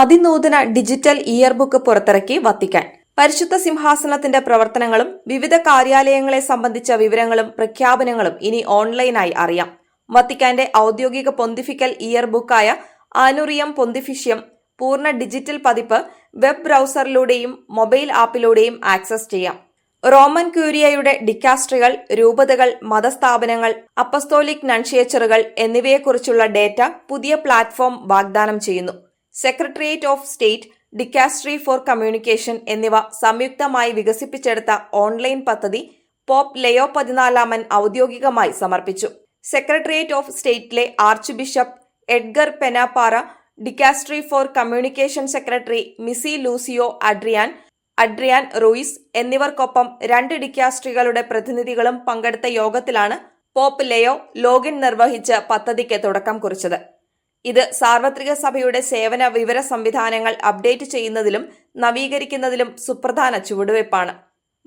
അതിനൂതന digital year book പുറത്തിറക്കി Vatican. പരിശുദ്ധ സിംഹാസനത്തിന്റെ പ്രവർത്തനങ്ങളും വിവിധ കാര്യാലയങ്ങളെ സംബന്ധിച്ച വിവരങ്ങളും പ്രഖ്യാപനങ്ങളും ഇനി ഓൺലൈനായി അറിയാം. വത്തിക്കാന്റെ ഔദ്യോഗിക പൊന്തിഫിക്കൽ ഇയർ ബുക്കായ ആനുറിയം പൊന്തിഫിഷ്യം പൂർണ ഡിജിറ്റൽ പതിപ്പ് വെബ് ബ്രൗസറിലൂടെയും മൊബൈൽ ആപ്പിലൂടെയും ആക്സസ് ചെയ്യാം. റോമൻ ക്യൂരിയയുടെ ഡിക്കാസ്ട്രികൾ രൂപതകൾ മതസ്ഥാപനങ്ങൾ അപ്പസ്തോലിക് നൺഷിയേച്ചറുകൾ എന്നിവയെക്കുറിച്ചുള്ള ഡേറ്റ പുതിയ പ്ലാറ്റ്ഫോം വാഗ്ദാനം ചെയ്യുന്നു. Secretariat of state dicastery for communication എന്നിവ സംയുക്തമായി വികസിപ്പിച്ചെടുത്ത ഓൺലൈൻ പദ്ധതി പോപ്പ് ലയോ പതിനാലാമൻ ഔദ്യോഗികമായി സമർപ്പിച്ചു. Secretariat of സ്റ്റേറ്റിലെ archbishop Edgar Pena Parra dicastery for communication secretary മിസി Lucio Adrian Adrian Ruiz എന്നിവർക്കൊപ്പം രണ്ട് ഡിക്കാസ്ട്രികളുടെ പ്രതിനിധികളും പങ്കെടുത്ത യോഗത്തിലാണ് പോപ്പ് ലയോ ലോഗിൻ നിർവഹിച്ച് പദ്ധതിക്ക് തുടക്കം കുറിച്ചത്. ഇത് സാർവത്രിക സഭയുടെ സേവന വിവര സംവിധാനങ്ങൾ അപ്ഡേറ്റ് ചെയ്യുന്നതിലും നവീകരിക്കുന്നതിലും സുപ്രധാന ചുവടുവയ്പ്പാണ്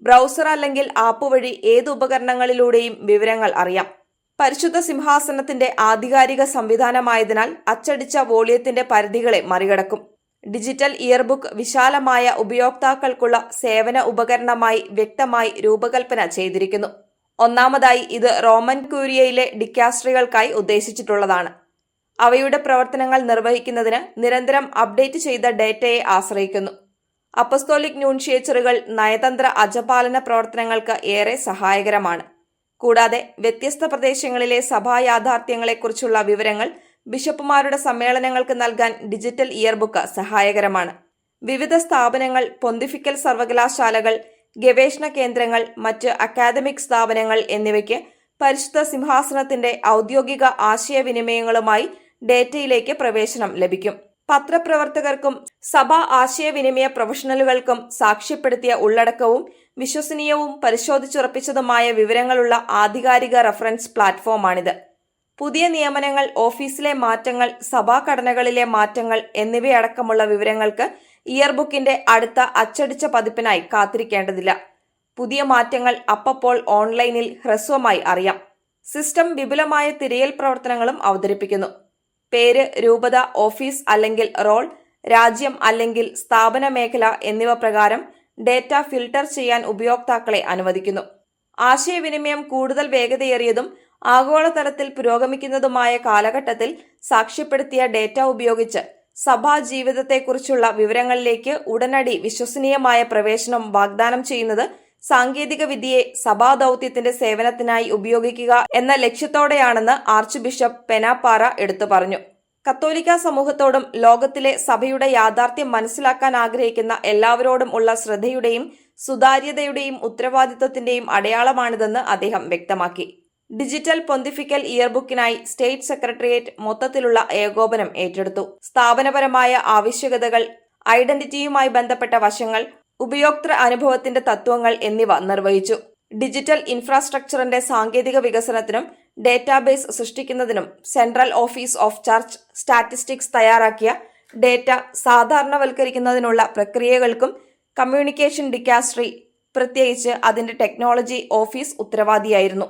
ബ്രൗസർ അല്ലെങ്കിൽ ആപ്പ് വഴി ഏത് ഉപകരണങ്ങളിലൂടെയും വിവരങ്ങൾ അറിയാം. പരിശുദ്ധ സിംഹാസനത്തിന്റെ ആധികാരിക സംവിധാനമായതിനാൽ അച്ചടിച്ച വോളിയത്തിന്റെ പരിധികളെ മറികടക്കും. ഡിജിറ്റൽ ഇയർബുക്ക് വിശാലമായ ഉപയോക്താക്കൾക്കുള്ള സേവന ഉപകരണമായി വ്യക്തമായി രൂപകൽപ്പന ചെയ്തിരിക്കുന്നു. ഒന്നാമതായി ഇത് റോമൻ ക്യൂരിയയിലെ ഡിക്കാസ്ട്രികൾക്കായി ഉദ്ദേശിച്ചിട്ടുള്ളതാണ്. അവയുടെ പ്രവർത്തനങ്ങൾ നിർവഹിക്കുന്നതിന് നിരന്തരം അപ്ഡേറ്റ് ചെയ്ത ഡേറ്റയെ ആശ്രയിക്കുന്നു. അപ്പസ്തോലിക് ന്യൂൺഷിയേച്ചറുകൾ നയതന്ത്ര അജപാലന പ്രവർത്തനങ്ങൾക്ക് ഏറെ സഹായകരമാണ്. കൂടാതെ വ്യത്യസ്ത പ്രദേശങ്ങളിലെ സഭാ യാഥാർത്ഥ്യങ്ങളെക്കുറിച്ചുള്ള വിവരങ്ങൾ ബിഷപ്പുമാരുടെ സമ്മേളനങ്ങൾക്ക് നൽകാൻ ഡിജിറ്റൽ ഇയർബുക്ക് സഹായകരമാണ്. വിവിധ സ്ഥാപനങ്ങൾ പൊന്തിഫിക്കൽ സർവകലാശാലകൾ ഗവേഷണ കേന്ദ്രങ്ങൾ മറ്റ് അക്കാദമിക് സ്ഥാപനങ്ങൾ എന്നിവയ്ക്ക് പരിശുദ്ധ സിംഹാസനത്തിന്റെ ഔദ്യോഗിക ആശയവിനിമയങ്ങളുമായി ഡേറ്റയിലേക്ക് പ്രവേശനം ലഭിക്കും. പത്രപ്രവർത്തകർക്കും സഭാ ആശയവിനിമയ പ്രൊഫഷണലുകൾക്കും സാക്ഷ്യപ്പെടുത്തിയ ഉള്ളടക്കവും വിശ്വസനീയവും പരിശോധിച്ചുറപ്പിച്ചതുമായ വിവരങ്ങളുള്ള ആധികാരിക റഫറൻസ് പ്ലാറ്റ്ഫോമാണിത്. പുതിയ നിയമനങ്ങൾ ഓഫീസിലെ മാറ്റങ്ങൾ സഭാഘടനകളിലെ മാറ്റങ്ങൾ എന്നിവയടക്കമുള്ള വിവരങ്ങൾക്ക് ഇയർബുക്കിന്റെ അടുത്ത അച്ചടിച്ച പതിപ്പിനായി കാത്തിരിക്കേണ്ടതില്ല. പുതിയ മാറ്റങ്ങൾ അപ്പപ്പോൾ ഓൺലൈനിൽ ഹ്രസ്വമായി അറിയാം. സിസ്റ്റം വിപുലമായ തിരയൽ പ്രവർത്തനങ്ങളും അവതരിപ്പിക്കുന്നു. പേര് രൂപത ഓഫീസ് അല്ലെങ്കിൽ റോൾ രാജ്യം അല്ലെങ്കിൽ സ്ഥാപന മേഖല എന്നിവ പ്രകാരം ഡേറ്റ ഫിൽട്ടർ ചെയ്യാൻ ഉപയോക്താക്കളെ അനുവദിക്കുന്നു. ആശയവിനിമയം കൂടുതൽ വേഗതയേറിയതും ആഗോളതലത്തിൽ പുരോഗമിക്കുന്നതുമായ കാലഘട്ടത്തിൽ സാക്ഷ്യപ്പെടുത്തിയ ഡേറ്റ ഉപയോഗിച്ച് സഭാ ജീവിതത്തെക്കുറിച്ചുള്ള വിവരങ്ങളിലേക്ക് ഉടനടി വിശ്വസനീയമായ പ്രവേശനം വാഗ്ദാനം ചെയ്യുന്നത് സാങ്കേതിക വിദ്യയെ സഭാദൌത്യത്തിന്റെ സേവനത്തിനായി ഉപയോഗിക്കുക എന്ന ലക്ഷ്യത്തോടെയാണെന്ന് ആർച്ച് ബിഷപ്പ് പെനാപ്പാറ എടുത്തു പറഞ്ഞു. കത്തോലിക്ക സമൂഹത്തോടും ലോകത്തിലെ സഭയുടെ യാഥാർത്ഥ്യം മനസ്സിലാക്കാൻ ആഗ്രഹിക്കുന്ന എല്ലാവരോടും ഉള്ള ശ്രദ്ധയുടെയും സുതാര്യതയുടെയും ഉത്തരവാദിത്വത്തിന്റെയും അടയാളമാണിതെന്ന് അദ്ദേഹം വ്യക്തമാക്കി. ഡിജിറ്റൽ പൊന്തിഫിക്കൽ ഇയർബുക്കിനായി സ്റ്റേറ്റ് സെക്രട്ടേറിയറ്റ് മൊത്തത്തിലുള്ള ഏകോപനം ഏറ്റെടുത്തു. സ്ഥാപനപരമായ ആവശ്യകതകൾ ഐഡന്റിറ്റിയുമായി ബന്ധപ്പെട്ട വശങ്ങൾ ഉപയോക്തൃ അനുഭവത്തിന്റെ തത്വങ്ങൾ എന്നിവ നിർവഹിച്ചു. ഡിജിറ്റൽ ഇൻഫ്രാസ്ട്രക്ചറിന്റെ സാങ്കേതിക വികസനത്തിനും ഡേറ്റാബേസ് സൃഷ്ടിക്കുന്നതിനും central office of church statistics തയ്യാറാക്കിയ ഡേറ്റ സാധാരണവൽക്കരിക്കുന്നതിനുള്ള പ്രക്രിയകൾക്കും കമ്മ്യൂണിക്കേഷൻ ഡിക്കാസ്ട്രി പ്രത്യേകിച്ച് അതിന്റെ ടെക്നോളജി ഓഫീസ് ഉത്തരവാദിയായിരുന്നു.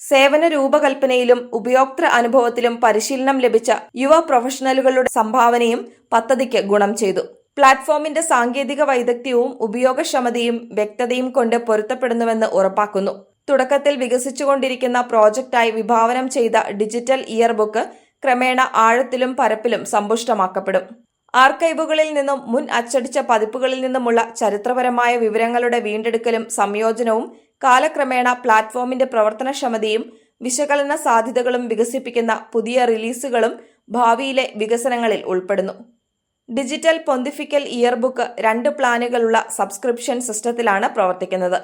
സേവന രൂപകൽപ്പനയിലും ഉപയോക്തൃ അനുഭവത്തിലും പരിശീലനം ലഭിച്ച യുവ പ്രൊഫഷണലുകളുടെ സംഭാവനയും പദ്ധതിക്ക് ഗുണം ചെയ്തു. പ്ലാറ്റ്ഫോമിന്റെ സാങ്കേതിക വൈദഗ്ധ്യവും ഉപയോഗക്ഷമതയും വ്യക്തതയും കൊണ്ട് പൊരുത്തപ്പെടുന്നുവെന്ന് ഉറപ്പാക്കുന്നു. തുടക്കത്തിൽ വികസിച്ചുകൊണ്ടിരിക്കുന്ന പ്രോജക്റ്റായി വിഭാവനം ചെയ്ത ഡിജിറ്റൽ ഇയർ ബുക്ക് ക്രമേണ ആഴത്തിലും പരപ്പിലും സമ്പുഷ്ടമാക്കപ്പെടും. ആർക്കൈവുകളിൽ നിന്നും മുൻ അച്ചടിച്ച പതിപ്പുകളിൽ നിന്നുമുള്ള ചരിത്രപരമായ വിവരങ്ങളുടെ വീണ്ടെടുക്കലും സംയോജനവും കാലക്രമേണ പ്ലാറ്റ്ഫോമിന്റെ പ്രവർത്തനക്ഷമതയും വിശകലന സാധ്യതകളും വികസിപ്പിക്കുന്ന പുതിയ റിലീസുകളും ഭാവിയിലെ വികസനങ്ങളിൽ ഉൾപ്പെടുന്നു. ഡിജിറ്റൽ പൊന്തിഫിക്കൽ ഇയർബുക്ക് രണ്ട് പ്ലാനുകളുള്ള സബ്സ്ക്രിപ്ഷൻ സിസ്റ്റത്തിലാണ് പ്രവർത്തിക്കുന്നത്.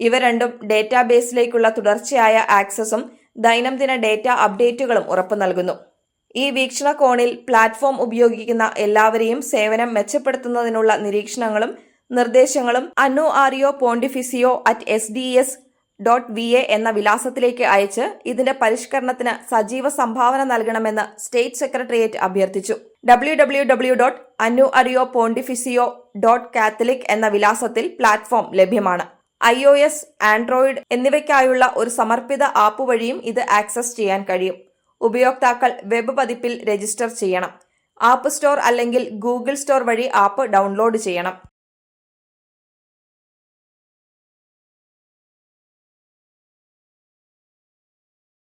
ഇവ രണ്ടും ഡേറ്റാബേസിലേക്കുള്ള തുടർച്ചയായ ആക്സസും ദൈനംദിന ഡേറ്റ അപ്ഡേറ്റുകളും ഉറപ്പു നൽകുന്നു. ഈ വീക്ഷണകോണിൽ പ്ലാറ്റ്ഫോം ഉപയോഗിക്കുന്ന എല്ലാവരെയും സേവനം മെച്ചപ്പെടുത്തുന്നതിനുള്ള നിരീക്ഷണങ്ങളും നിർദ്ദേശങ്ങളും annuario pontificio at S D S dot V A എന്ന വിലാസത്തിലേക്ക് അയച്ച് ഇതിന്റെ പരിഷ്കരണത്തിന് സജീവ സംഭാവന നൽകണമെന്ന് സ്റ്റേറ്റ് സെക്രട്ടേറിയറ്റ് അഭ്യർത്ഥിച്ചു. W W W dot annuario pontificio dot Catholic എന്ന വിലാസത്തിൽ പ്ലാറ്റ്ഫോം ലഭ്യമാണ്. ഐ ഒ എസ് ആൻഡ്രോയിഡ് എന്നിവയ്ക്കായുള്ള ഒരു സമർപ്പിത ആപ്പ് വഴിയും ഇത് ആക്സസ് ചെയ്യാൻ കഴിയും. ഉപയോക്താക്കൾ വെബ് പതിപ്പിൽ രജിസ്റ്റർ ചെയ്യണം. ആപ്പ് സ്റ്റോർ അല്ലെങ്കിൽ ഗൂഗിൾ സ്റ്റോർ വഴി ആപ്പ് ഡൗൺലോഡ് ചെയ്യണം.